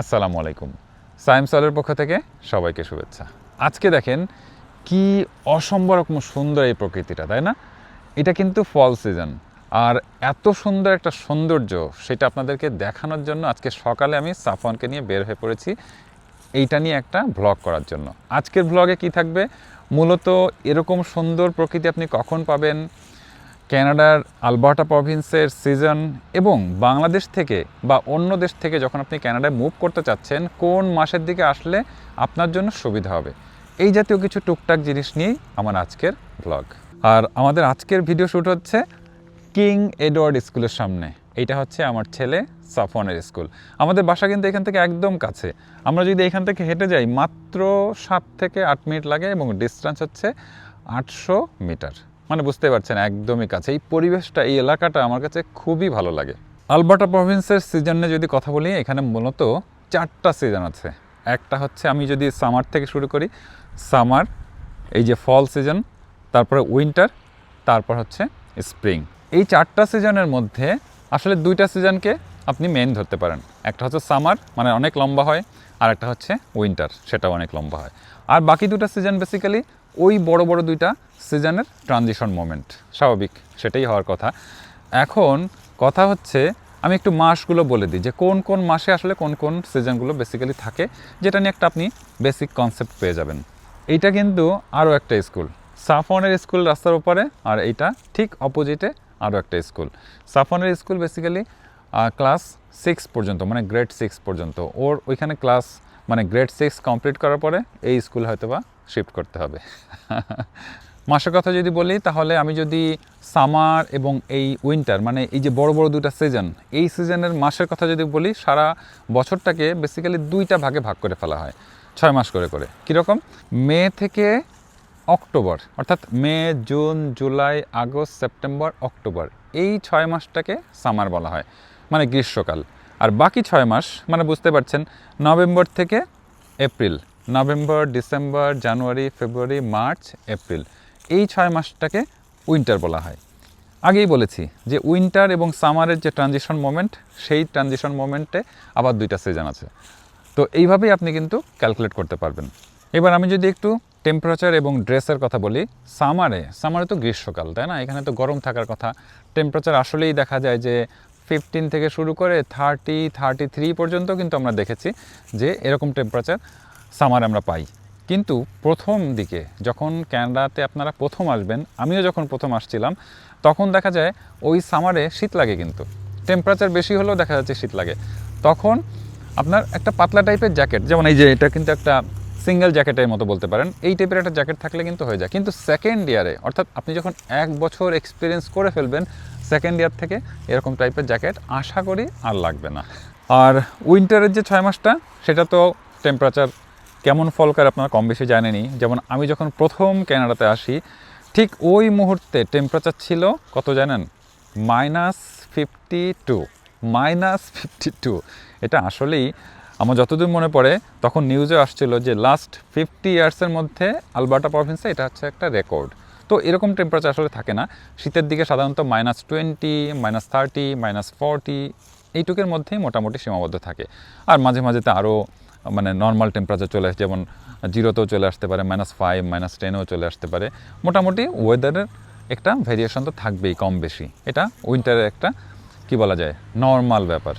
আসসালামু আলাইকুম। সায়েম সলের পক্ষ থেকে সবাইকে শুভেচ্ছা। আজকে দেখেন কি অসম্ভব রকম সুন্দর এই প্রকৃতিটা, তাই না? এটা কিন্তু ফল সিজন আর এত সুন্দর একটা সৌন্দর্য সেটা আপনাদেরকে দেখানোর জন্য আজকে সকালে আমি সাফওয়ানকে নিয়ে বের হয়ে পড়েছি এইটা নিয়ে একটা ভ্লগ করার জন্য। আজকের ভ্লগে কি থাকবে? মূলত এরকম সুন্দর প্রকৃতি আপনি কখন পাবেন? ক্যানাডার আলবার্টা প্রভিন্সের সিজন এবং বাংলাদেশ থেকে বা অন্য দেশ থেকে যখন আপনি ক্যানাডায় মুভ করতে চাচ্ছেন, কোন মাসের দিকে আসলে আপনার জন্য সুবিধা হবে? এই জাতীয় কিছু টুকটাক জিনিস নিয়েই আমার আজকের ব্লগ আর আমাদের আজকের ভিডিও শ্যুট হচ্ছে কিং এডওয়ার্ড স্কুলের সামনে। এইটা হচ্ছে আমার ছেলে সাফনের স্কুল। আমাদের বাসা কিন্তু এখান থেকে একদম কাছে। আমরা যদি এখান থেকে হেঁটে যাই, মাত্র সাত থেকে আট মিনিট লাগে এবং ডিস্টেন্স হচ্ছে আটশো মিটার। মানে বুঝতে পারছেন, একদমই কাছে। এই পরিবেশটা, এই এলাকাটা আমার কাছে খুবই ভালো লাগে। আলবার্টা প্রভিন্সের সিজনে যদি কথা বলি, এখানে মূলত চারটা সিজন আছে। একটা হচ্ছে আমি যদি সামার থেকে শুরু করি সামার এই যে ফল সিজন তারপরে উইন্টার তারপর হচ্ছে স্প্রিং এই চারটা সিজনের মধ্যে আসলে দুইটা সিজনকে আপনি মেন ধরতে পারেন। একটা হচ্ছে সামার মানে অনেক লম্বা হয়, আর একটা হচ্ছে উইন্টার সেটাও অনেক লম্বা হয়। আর বাকি দুটো সিজন বেসিক্যালি ওই বড় বড় দুইটা সিজনের ট্রানজিশন মোমেন্ট স্বাভাবিক, সেটাই হওয়ার কথা। এখন কথা হচ্ছে, আমি একটু মাসগুলো বলে দিই যে কোন কোন মাসে আসলে কোন কোন সিজনগুলো বেসিক্যালি থাকে, যেটা নিয়ে একটা আপনি বেসিক কনসেপ্ট পেয়ে যাবেন। এইটা কিন্তু আরও একটা স্কুল সাফনের স্কুল রাস্তার উপরে আর এইটা ঠিক অপোজিটে আরও একটা স্কুল সাফনের স্কুল বেসিক্যালি ক্লাস সিক্স পর্যন্ত মানে গ্রেড সিক্স পর্যন্ত। ওর ওইখানে ক্লাস মানে গ্রেড সিক্স কমপ্লিট করার পরে এই স্কুল হয়তো বা শিফট করতে হবে। মাসের কথা যদি বলি, তাহলে আমি যদি সামার এবং এই উইন্টার মানে এই যে বড় বড় দুটা সিজন এই সিজনের মাসের কথা যদি বলি, সারা বছরটাকে বেসিক্যালি দুইটা ভাগে ভাগ করে ফেলা হয়, ছয় মাস করে করে। কীরকম? মে থেকে অক্টোবর, অর্থাৎ May, June, July, August, September, October, এই ছয় মাসটাকে সামার বলা হয়। মানে গ্রীষ্মকাল। আর বাকি ছয় মাস মানে বুঝতে পারছেন, নভেম্বর থেকে April. November, December, January, February, March, April. এই ছয় মাসটাকে উইন্টার বলা হয়। আগেই বলেছি যে উইন্টার এবং সামারের যে ট্রানজিশন মোমেন্ট, সেই ট্রানজিশন মোমেন্টে আবার দুইটা সিজন আছে। তো এইভাবেই আপনি কিন্তু ক্যালকুলেট করতে পারবেন। এবার আমি যদি একটু টেম্পারেচার এবং ড্রেসের কথা বলি, সামারে সামারে তো গ্রীষ্মকাল, তাই না? এখানে তো গরম থাকার কথা। টেম্পারেচার আসলেই দেখা যায় যে ফিফটিন থেকে শুরু করে থার্টি থার্টি থ্রি পর্যন্ত কিন্তু আমরা দেখেছি যে এরকম টেম্পারেচার সামার আমরা পাই। কিন্তু প্রথম দিকে যখন ক্যানাডাতে আপনারা প্রথম আসবেন, আমিও যখন প্রথম আসছিলাম, তখন দেখা যায় ওই সামারে শীত লাগে কিন্তু। টেম্পারেচার বেশি হলেও দেখা যাচ্ছে শীত লাগে। তখন আপনার একটা পাতলা টাইপের জ্যাকেট যেমন এই যে এটা কিন্তু একটা সিঙ্গেল জ্যাকেটের মতো বলতে পারেন, এই টাইপের একটা জ্যাকেট থাকলে কিন্তু হয়ে যায়। কিন্তু সেকেন্ড ইয়ারে অর্থাৎ আপনি যখন এক বছর এক্সপিরিয়েন্স করে ফেলবেন সেকেন্ড ইয়ার থেকে এরকম টাইপের জ্যাকেট আশা করি আর লাগবে না। আর উইন্টারের যে ছয় মাসটা, সেটা তো টেম্পারেচার কেমন ফল করে আপনারা কম বেশি জানেনি যেমন আমি যখন প্রথম ক্যানাডাতে আসি, ঠিক ওই মুহূর্তে টেম্পারেচার ছিল কত জানেন? Minus fifty two minus fifty two এটা আসলেই আমার যতদূর মনে পড়ে, তখন নিউজে আসছিল যে লাস্ট ফিফটি ইয়ার্সের মধ্যে আলবার্টা প্রভিন্সে এটা হচ্ছে একটা রেকর্ড তো এরকম টেম্পারেচার আসলে থাকে না। শীতের দিকে সাধারণত minus twenty minus thirty minus forty এইটুকের মধ্যেই মোটামুটি সীমাবদ্ধ থাকে। আর মাঝে মাঝেতে আরও মানে নর্মাল টেম্পারেচার চলে আসে, যেমন জিরোতেও চলে আসতে পারে মাইনাস ফাইভ মাইনাস টেনেও চলে আসতে পারে। মোটামুটি ওয়েদারের একটা ভেরিয়েশন তো থাকবেই কম বেশি। এটা উইন্টারের একটা, কি বলা যায় নর্মাল ব্যাপার।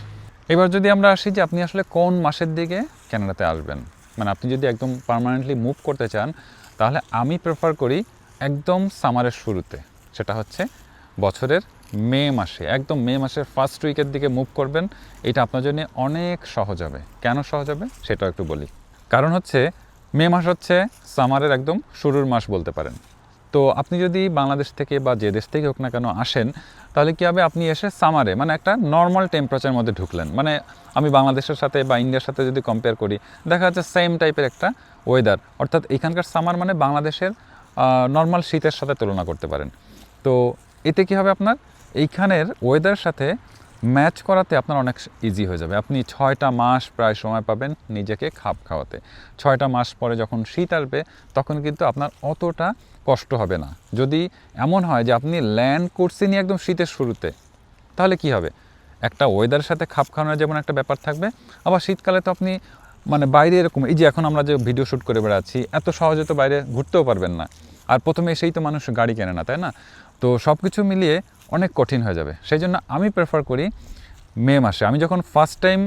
এবার যদি আমরা আসি যে আপনি আসলে কোন মাসের দিকে ক্যানাডাতে আসবেন? মানে আপনি যদি একদম পার্মানেন্টলি মুভ করতে চান, তাহলে আমি প্রেফার করি একদম সামারের শুরুতে, সেটা হচ্ছে বছরের মে মাসে। একদম মে মাসের ফার্স্ট উইকের দিকে মুভ করবেন, এটা আপনার জন্য অনেক সহজ হবে। কেন সহজ হবে? সেটাও একটু বলি। কারণ হচ্ছে, মে মাস হচ্ছে সামারের একদম শুরুর মাস বলতে পারেন। তো আপনি যদি বাংলাদেশ থেকে বা যে দেশ থেকে হোক না কেন আসেন, তাহলে কী হবে? আপনি এসে সামারে মানে একটা নর্মাল টেম্পারেচারের মধ্যে ঢুকলেন। মানে আমি বাংলাদেশের সাথে বা ইন্ডিয়ার সাথে যদি কম্পেয়ার করি, দেখা যাচ্ছে সেম টাইপের একটা ওয়েদার অর্থাৎ এখানকার সামার মানে বাংলাদেশের নর্মাল শীতের সাথে তুলনা করতে পারেন। তো এতে কী হবে আপনার? এইখানের ওয়েদার সাথে ম্যাচ করাতে আপনার অনেক ইজি হয়ে যাবে। আপনি ছয়টা মাস প্রায় সময় পাবেন নিজেকে খাপ খাওয়াতে। ছয়টা মাস পরে যখন শীত আসবে, তখন কিন্তু আপনার অতটা কষ্ট হবে না। যদি এমন হয় যে আপনি ল্যান্ড করছেনই একদম শীতের শুরুতে, তাহলে কি হবে? একটা ওয়েদারের সাথে খাপ খাওয়ানোর যেমন একটা ব্যাপার থাকবে, আবার শীতকালে তো আপনি মানে বাইরে এরকম, এই যে এখন আমরা যে ভিডিও শ্যুট করে বেড়াচ্ছি, এত সহজে তো বাইরে ঘুরতেও পারবেন না। আর প্রথমে সেই তো মানুষ গাড়ি কেনে না, তাই না? তো সব কিছু মিলিয়ে অনেক কঠিন হয়ে যাবে। সেই জন্য আমি প্রেফার করি মে মাসে। আমি যখন ফার্স্ট টাইম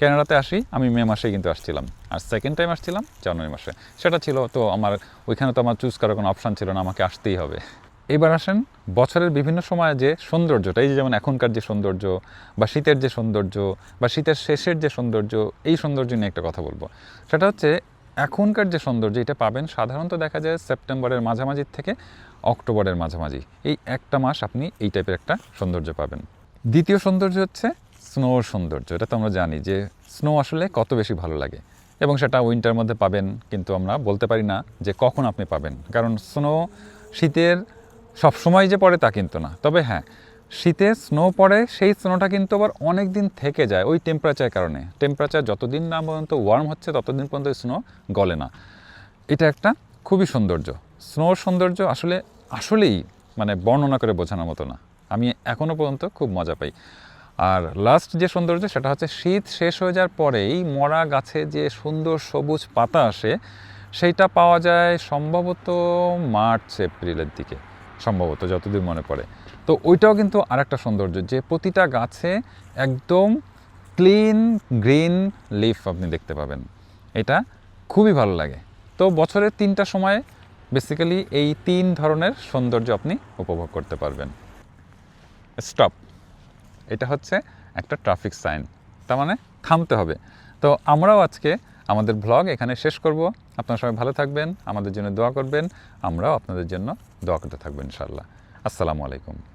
ক্যানাডাতে আসি, আমি মে মাসে কিন্তু আসছিলাম। আর সেকেন্ড টাইম আসছিলাম জানুয়ারি মাসে। সেটা ছিল তো আমার, ওইখানে তো আমার চুজ করার কোনো অপশান ছিল না, আমাকে আসতেই হবে। এবার আসেন বছরের বিভিন্ন সময়ে যে সৌন্দর্যটা, এই যে যেমন এখনকার যে সৌন্দর্য বা শীতের যে সৌন্দর্য বা শীতের শেষের যে সৌন্দর্য, এই সৌন্দর্য নিয়ে একটা কথা বলব। সেটা হচ্ছে এখনকার যে সৌন্দর্য, এটা পাবেন সাধারণত দেখা যায় সেপ্টেম্বরের মাঝামাঝি থেকে অক্টোবরের মাঝামাঝি। এই একটা মাস আপনি এই টাইপের একটা সৌন্দর্য পাবেন। দ্বিতীয় সৌন্দর্য হচ্ছে স্নোর সৌন্দর্য। এটা তো আমরা জানি যে স্নো আসলে কত বেশি ভালো লাগে। এবং সেটা উইন্টার মধ্যে পাবেন, কিন্তু আমরা বলতে পারি না যে কখন আপনি পাবেন। কারণ স্নো শীতের সব সময় যে পড়ে তা কিন্তু না। তবে হ্যাঁ শীতে স্নো পড়ে, সেই স্নোটা কিন্তু আবার অনেক দিন থেকে যায় ওই টেম্পারেচারের কারণে। টেম্পারেচার যতদিন না পর্যন্ত ওয়ার্ম হচ্ছে, ততদিন পর্যন্ত স্নো গলে না। এটা একটা খুবই সৌন্দর্য। স্নোর সৌন্দর্য আসলে, আসলেই মানে বর্ণনা করে বোঝানোর মতো না। আমি এখনও পর্যন্ত খুব মজা পাই। আর লাস্ট যে সৌন্দর্য, সেটা হচ্ছে শীত শেষ হয়ে যাওয়ার পরেই মরা গাছে যে সুন্দর সবুজ পাতা আসে, সেইটা পাওয়া যায় সম্ভবত মার্চ, এপ্রিলের দিকে। সম্ভবত, যতদূর মনে পড়ে। তো ওইটাও কিন্তু আরেকটা সৌন্দর্য যে প্রতিটা গাছে একদম ক্লিন গ্রিন লিফ আপনি দেখতে পাবেন। এটা খুবই ভালো লাগে। তো বছরের তিনটা সময় বেসিক্যালি এই তিন ধরনের সৌন্দর্য আপনি উপভোগ করতে পারবেন। স্টপ এটা হচ্ছে একটা ট্রাফিক সাইন তার মানে থামতে হবে। তো আমরাও আজকে আমাদের ব্লগ এখানে শেষ করব। আপনারা সবাই ভালো থাকবেন, আমাদের জন্য দোয়া করবেন, আমরাও আপনাদের জন্য দোয়া করতে থাকবেন ইনশাল্লাহ আসসালামু আলাইকুম।